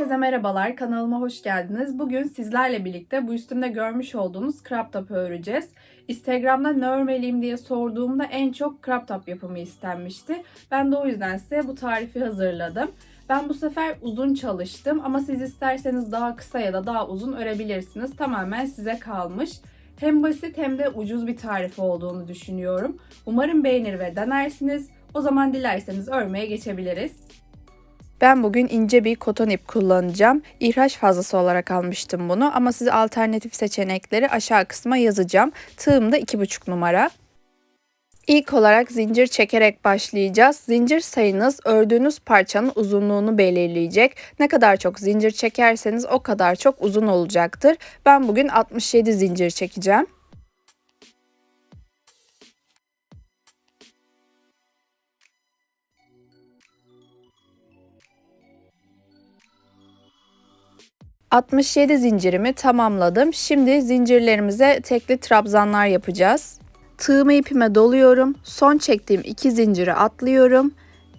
Herkese merhabalar, kanalıma hoş geldiniz. Bugün sizlerle birlikte bu üstümde görmüş olduğunuz crop top öreceğiz. Instagram'da ne örmeliyim diye sorduğumda en çok crop top yapımı istenmişti. Ben de o yüzden size bu tarifi hazırladım. Ben bu sefer uzun çalıştım ama siz isterseniz daha kısa ya da daha uzun örebilirsiniz. Tamamen size kalmış. Hem basit hem de ucuz bir tarif olduğunu düşünüyorum. Umarım beğenir ve denersiniz. O zaman dilerseniz örmeye geçebiliriz. Ben bugün ince bir koton ip kullanacağım. İhraç fazlası olarak almıştım bunu ama size alternatif seçenekleri aşağı kısma yazacağım. Tığım da 2,5 numara. İlk olarak zincir çekerek başlayacağız. Zincir sayınız ördüğünüz parçanın uzunluğunu belirleyecek. Ne kadar çok zincir çekerseniz o kadar çok uzun olacaktır. Ben bugün 67 zincir çekeceğim. 67 zincirimi tamamladım. Şimdi zincirlerimize tekli trabzanlar yapacağız. Tığımı ipime doluyorum. Son çektiğim iki zinciri atlıyorum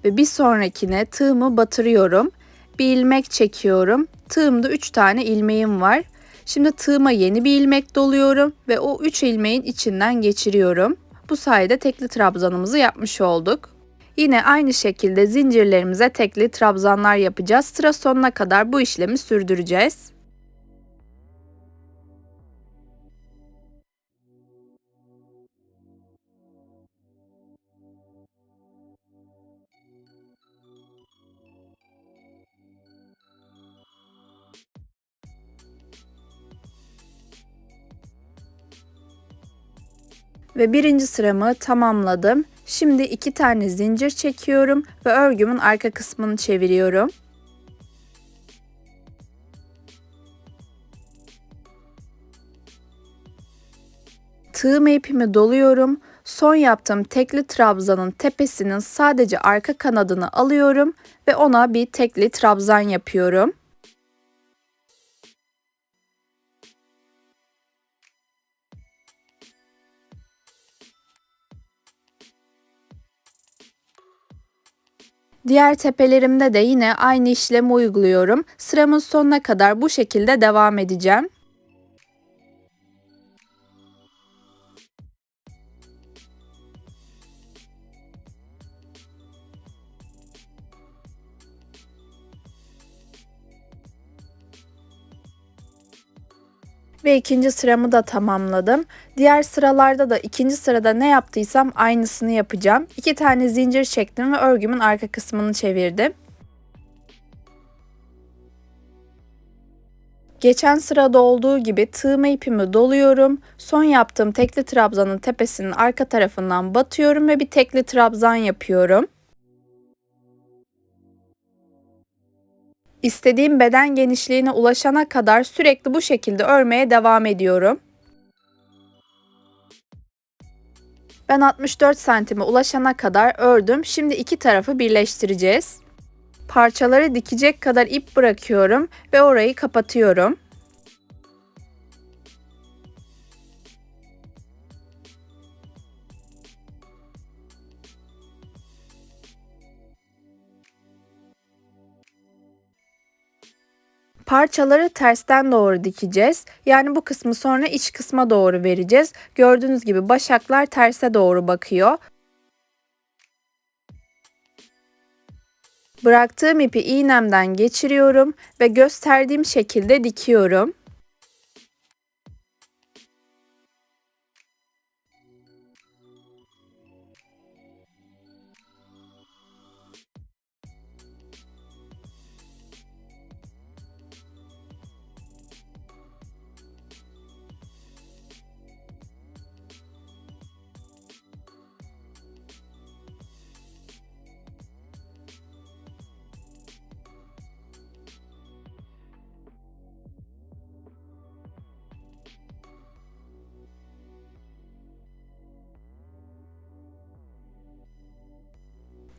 ve bir sonrakine tığımı batırıyorum. Bir ilmek çekiyorum. Tığımda 3 tane ilmeğim var. Şimdi tığıma yeni bir ilmek doluyorum ve o 3 ilmeğin içinden geçiriyorum. Bu sayede tekli trabzanımızı yapmış olduk. Yine aynı şekilde zincirlerimize tekli trabzanlar yapacağız. Sıra sonuna kadar bu işlemi sürdüreceğiz. Ve birinci sıramı tamamladım. Şimdi iki tane zincir çekiyorum ve örgümün arka kısmını çeviriyorum. Tığım ipimi doluyorum. Son yaptığım tekli trabzanın tepesinin sadece arka kanadını alıyorum ve ona bir tekli trabzan yapıyorum. Diğer tepelerimde de yine aynı işlemi uyguluyorum. Sıramın sonuna kadar bu şekilde devam edeceğim. Ve ikinci sıramı da tamamladım. Diğer sıralarda da ikinci sırada ne yaptıysam aynısını yapacağım. İki tane zincir çektim ve örgümün arka kısmını çevirdim. Geçen sırada olduğu gibi tığma ipimi doluyorum. Son yaptığım tekli trabzanın tepesinin arka tarafından batıyorum ve bir tekli trabzan yapıyorum. İstediğim beden genişliğine ulaşana kadar sürekli bu şekilde örmeye devam ediyorum. Ben 64 santime ulaşana kadar ördüm. Şimdi iki tarafı birleştireceğiz. Parçaları dikecek kadar ip bırakıyorum ve orayı kapatıyorum. Parçaları tersten doğru dikeceğiz. Yani bu kısmı sonra iç kısma doğru vereceğiz. Gördüğünüz gibi başaklar terse doğru bakıyor. Bıraktığım ipi iğnemden geçiriyorum ve gösterdiğim şekilde dikiyorum.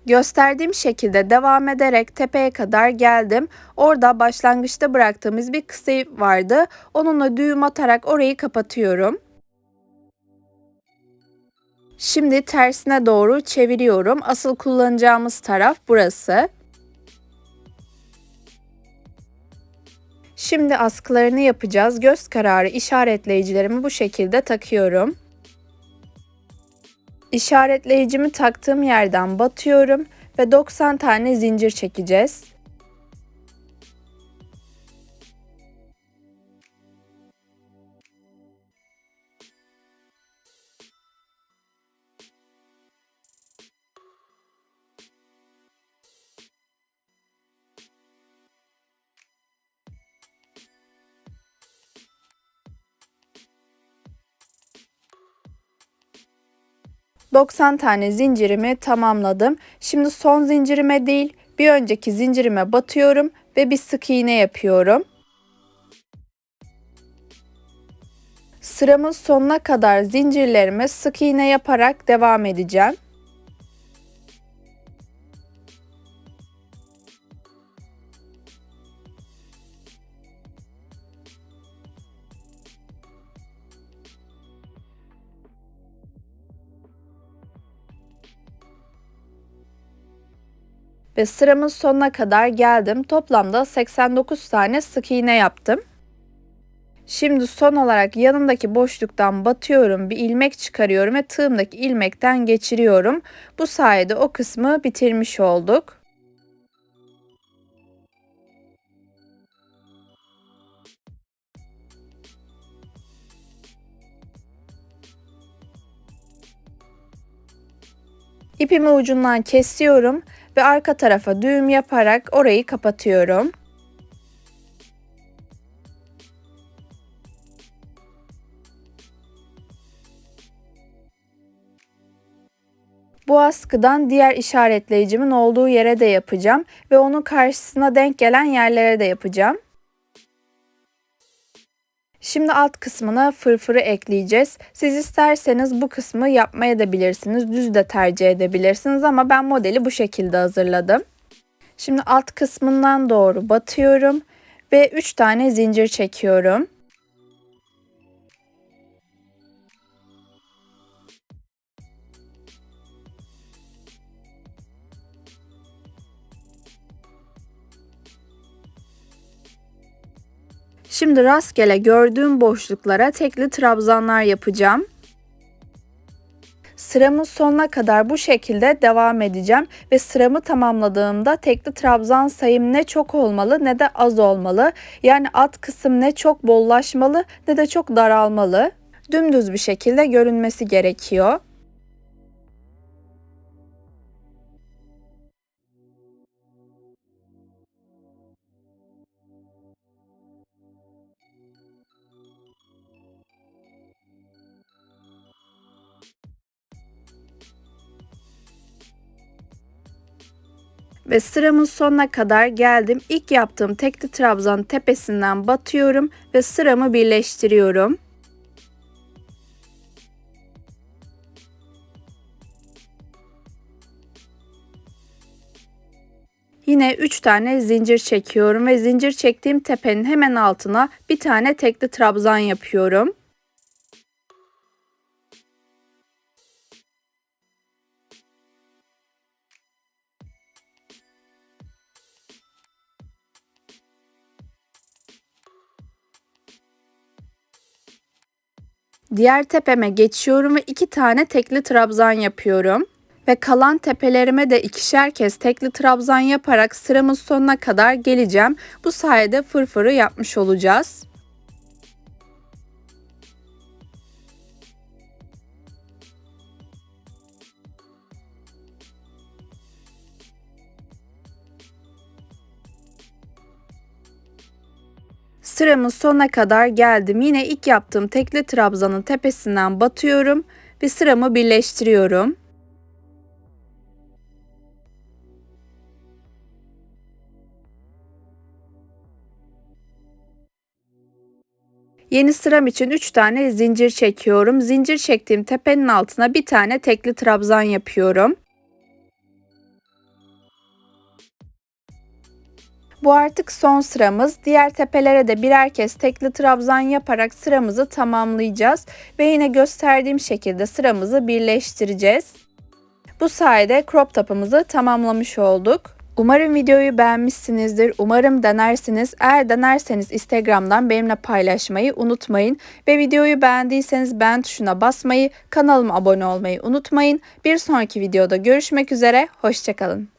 Gösterdiğim şekilde devam ederek tepeye kadar geldim. Orada başlangıçta bıraktığımız bir kısa ip vardı. Onunla düğüm atarak orayı kapatıyorum. Şimdi tersine doğru çeviriyorum. Asıl kullanacağımız taraf burası. Şimdi askılarını yapacağız. Göz kararı işaretleyicilerimi bu şekilde takıyorum. İşaretleyicimi taktığım yerden batıyorum ve 90 tane zincir çekeceğiz. ...90 tane zincirimi tamamladım. Şimdi son zincirime değil, bir önceki zincirime batıyorum ve bir sık iğne yapıyorum. Sıramın sonuna kadar zincirlerime sık iğne yaparak devam edeceğim. Ve sıramın sonuna kadar geldim. Toplamda 89 tane sık iğne yaptım. Şimdi son olarak yanındaki boşluktan batıyorum, bir ilmek çıkarıyorum ve tığımdaki ilmekten geçiriyorum. Bu sayede o kısmı bitirmiş olduk. İpimi ucundan kesiyorum ve arka tarafa düğüm yaparak orayı kapatıyorum. Bu askıdan diğer işaretleyicimin olduğu yere de yapacağım ve onun karşısına denk gelen yerlere de yapacağım. Şimdi alt kısmına fırfırı ekleyeceğiz. Siz isterseniz bu kısmı yapmaya da bilirsiniz. Düz de tercih edebilirsiniz ama ben modeli bu şekilde hazırladım. Şimdi alt kısmından doğru batıyorum ve 3 tane zincir çekiyorum. Şimdi rastgele gördüğüm boşluklara tekli trabzanlar yapacağım. Sıramın sonuna kadar bu şekilde devam edeceğim ve sıramı tamamladığımda tekli trabzan sayım ne çok olmalı ne de az olmalı. Yani alt kısım ne çok bollaşmalı ne de çok daralmalı. Dümdüz bir şekilde görünmesi gerekiyor. Ve sıramın sonuna kadar geldim. İlk yaptığım tekli trabzan tepesinden batıyorum ve sıramı birleştiriyorum. Yine 3 tane zincir çekiyorum ve zincir çektiğim tepenin hemen altına bir tane tekli trabzan yapıyorum. Diğer tepeme geçiyorum ve iki tane tekli trabzan yapıyorum. Ve kalan tepelerime de ikişer kez tekli trabzan yaparak sıramın sonuna kadar geleceğim. Bu sayede fırfırı yapmış olacağız. Sıramın sonuna kadar geldim. Yine ilk yaptığım tekli trabzanın tepesinden batıyorum ve sıramı birleştiriyorum. Yeni sıram için 3 tane zincir çekiyorum. Zincir çektiğim tepenin altına bir tane tekli trabzan yapıyorum. Bu artık son sıramız. Diğer tepelere de birer kez tekli trabzan yaparak sıramızı tamamlayacağız. Ve yine gösterdiğim şekilde sıramızı birleştireceğiz. Bu sayede crop top'ımızı tamamlamış olduk. Umarım videoyu beğenmişsinizdir. Umarım denersiniz. Eğer denerseniz Instagram'dan benimle paylaşmayı unutmayın. Ve videoyu beğendiyseniz beğen tuşuna basmayı, kanalıma abone olmayı unutmayın. Bir sonraki videoda görüşmek üzere. Hoşçakalın.